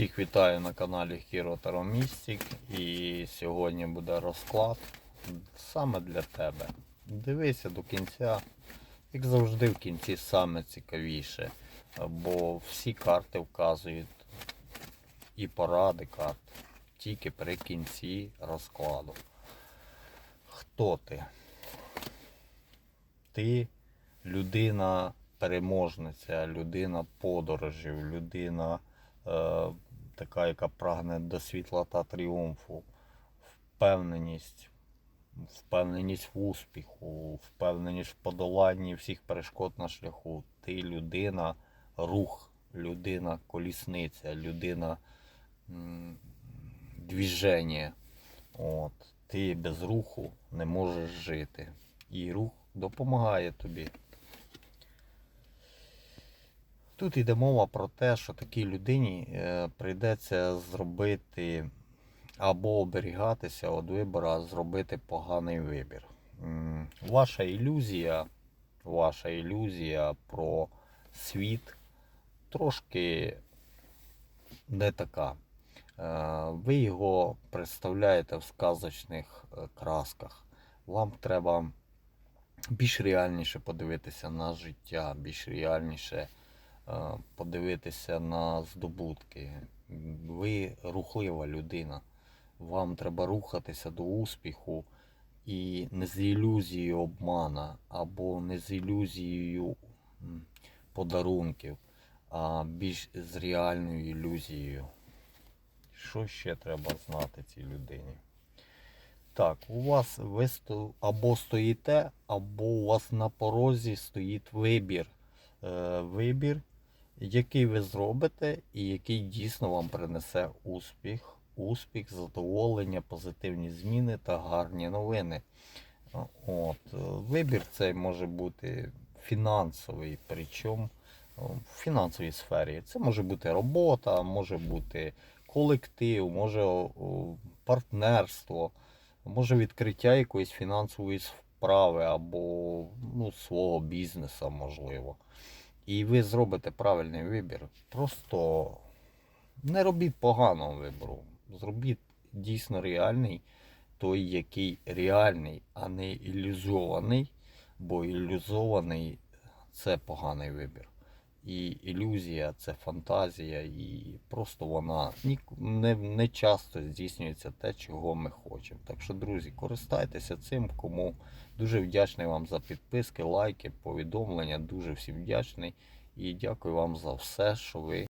Всіх вітаю на каналі Hero Tarot Mystic і сьогодні буде розклад саме для тебе. Дивися до кінця. Як завжди в кінці саме цікавіше, бо всі карти вказують і поради карт тільки при кінці розкладу. Хто ти? Ти людина переможниця, людина подорожів, людина е, така, яка прагне до світла та тріумфу, впевненість, впевненість в успіху, впевненість в подоланні всіх перешкод на шляху. Ти людина, рух, людина колісниця, людина двіження. От. Ти без руху не можеш жити. І рух допомагає тобі. Тут йде мова про те, що такій людині е, прийдеться зробити або оберігатися від вибору, зробити поганий вибір. Ваша ілюзія, ваша ілюзія про світ трошки не така. Е, Ви його представляєте в сказочних е, красках. Вам треба більш реальніше подивитися на життя, більш реальніше подивитися на здобутки. Ви рухлива людина. Вам треба рухатися до успіху і не з ілюзією обмана або не з ілюзією подарунків, а більш з реальною ілюзією. Що ще треба знати цій людині? Так, у вас ви сто... або стоїте, або у вас на порозі стоїть вибір. Е, вибір, який ви зробите, і який дійсно вам принесе успіх, успіх, задоволення, позитивні зміни та гарні новини. От, е, вибір цей може бути фінансовий, причому е, в фінансовій сфері. Це може бути робота, може бути колектив, може партнерство, може відкриття якоїсь фінансової справи або ну, свого бізнесу, можливо. І ви зробите правильний вибір. Просто не робіть поганого вибору. Зробіть дійсно реальний, той, який реальний, а не ілюзований, бо ілюзований це поганий вибір. І ілюзія це фантазія, і просто вона не, не часто здійснюється те, чого ми хочемо. Так що, друзі, користайтеся цим, кому дуже вдячний вам за підписки, лайки, повідомлення. Дуже всім вдячний. І дякую вам за все, що ви